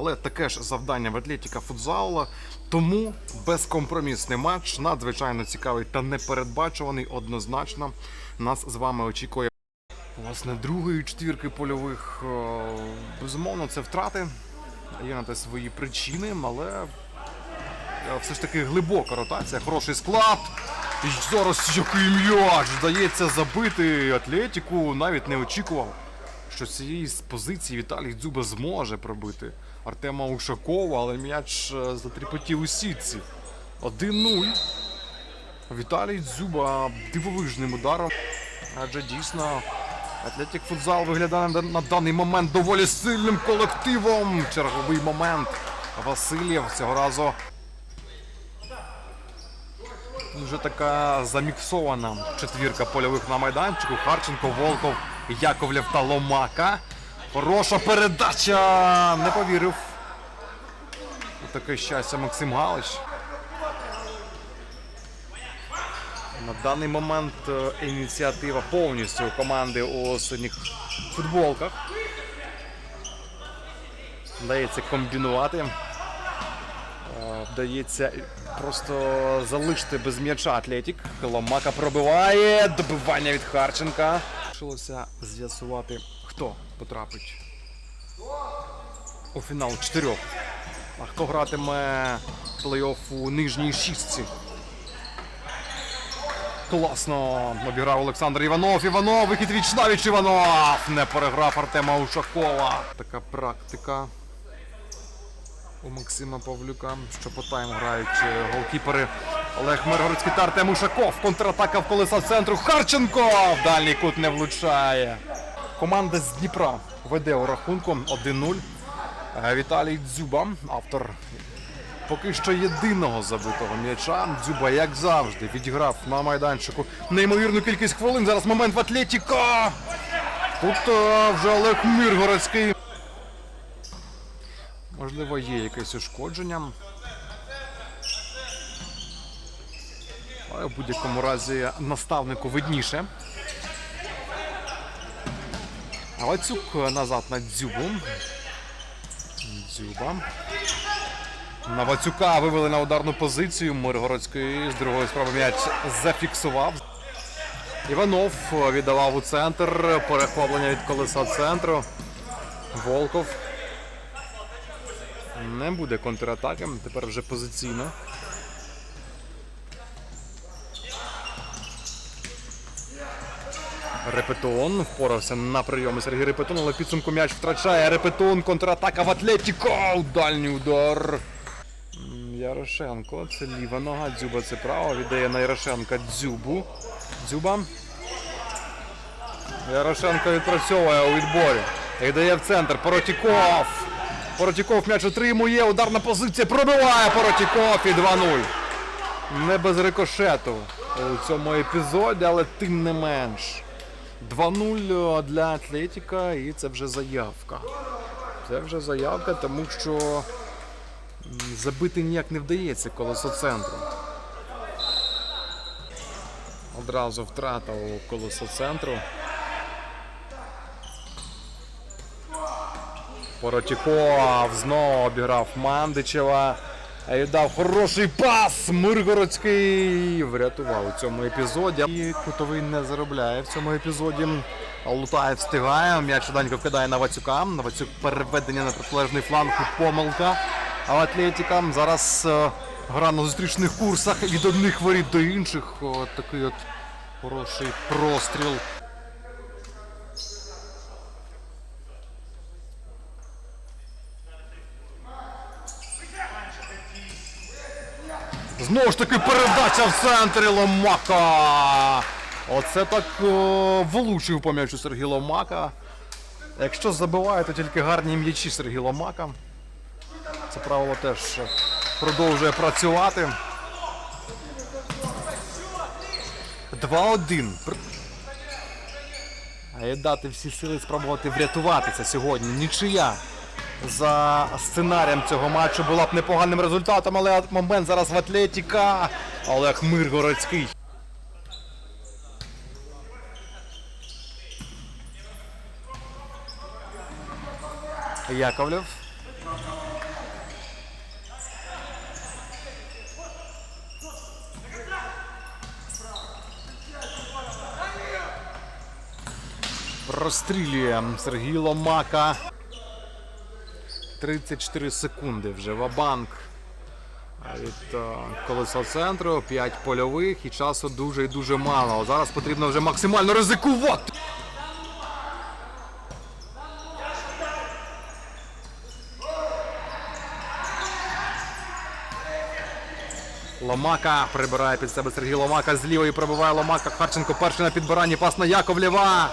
Але таке ж завдання в Атлетіка футзал. Тому безкомпромісний матч, надзвичайно цікавий та непередбачуваний. Однозначно нас з вами очікує. Власне, другої четвірки польових, е, безумовно, це втрати. Є на те свої причини, але е, все ж таки глибока ротація, хороший склад. І зараз який м'яч вдається забити Атлетіку. Навіть не очікував, що з цієї позиції Віталій Дзюба зможе пробити Артема Ушакова, але м'яч е, затріпотів у сітці. 1-0. Віталій Дзюба дивовижним ударом. Адже дійсно Атлетик футзал виглядає на даний момент доволі сильним колективом. Черговий момент. Васильєв цього разу. Вже така заміксована четвірка польових на майданчику. Харченко, Волков, Яковлєв та Ломака. Хороша передача! Не повірив. Таке щастя Максим Галич. На даний момент е, ініціатива повністю у команди у синіх футболках. Вдається комбінувати. Е, Вдається просто залишити без м'яча Атлетік. Ломака пробиває. Добивання від Харченка. Лишилося з'ясувати, хто потрапить у фінал чотирьох. А хто гратиме плей-офф у нижній шістці. Класно обіграв Олександр Іванов. Іванов, вихід віч навіч Іванов. Не переграв Артема Ушакова. Така практика у Максима Павлюка. Що по тайм грають е, голкіпери Олег Миргородський та Артем Ушаков. Контратака в колеса центру. Харченко в дальній кут не влучає. Команда з Дніпра веде у рахунку 1-0. Е, Віталій Дзюба, автор Поки що єдиного забитого м'яча. Дзюба, як завжди, відіграв на майданчику неймовірну кількість хвилин. Зараз момент в Атлетіка. Тут е, вже Олег Миргородський. Можливо, є якесь ушкодження. Але в будь-якому разі наставнику видніше. Галацюк назад на дзюбу. Дзюба. Навацюка вивели на ударну позицію. Миргородський з другої спроби м'яч зафіксував. Іванов віддавав у центр. Перехоплення від колеса центру. Волков. Не буде контратаки. Тепер вже позиційно. Репетон впорався на прийоми Сергій Репетон, але підсумку м'яч втрачає. Репетон, контратака в Атлетіко. Дальній удар. Ярошенко, це ліва нога, Дзюба це права. Віддає на Ярошенка Дзюбу. Дзюба. Ярошенко відпрацьовує у відборі. Віддає в центр. Поротіков. Поротіков м'яч отримує. Ударна позиція. Пробиває Поротіков і 2-0. Не без рикошету у цьому епізоді, але тим не менш. 2-0 для Атлетіка і це вже заявка. Це вже заявка, тому що забити ніяк не вдається колесо центру. Одразу втрата у колесо центру. Поротіков знову обіграв Мандичева. І дав хороший пас. Миргородський врятував у цьому епізоді. І кутовий не заробляє в цьому епізоді. Лутаєв встигає. М'яч швиденько вкидає на Вацюка. Вацюк переведення на протилежний фланг. Помилка. А Атлетіка зараз е, гра на зустрічних курсах від одних воріт до інших. Такий от хороший простріл. Знову ж таки передача в центрі Ломака. Оце так о, влучив по м'ячу Сергій Ломака. Якщо забиває, то тільки гарні м'ячі Сергій Ломака. Це правило теж продовжує працювати. 2-1. А є дати всі сили спробувати врятуватися сьогодні. Нічия за сценарієм цього матчу була б непоганим результатом, але момент зараз в Атлетіка. Олег Миргородський. Яковлєв. Розстрілює Сергій Ломака. 34 секунди вже Вабанк. Від е, колеса центру, 5 польових і часу дуже і дуже мало. Зараз потрібно вже максимально ризикувати. Ломака прибирає під себе Сергій Ломака з лівої пробиває Ломака. Харченко перший на підбиранні. Пас на Яковлєва.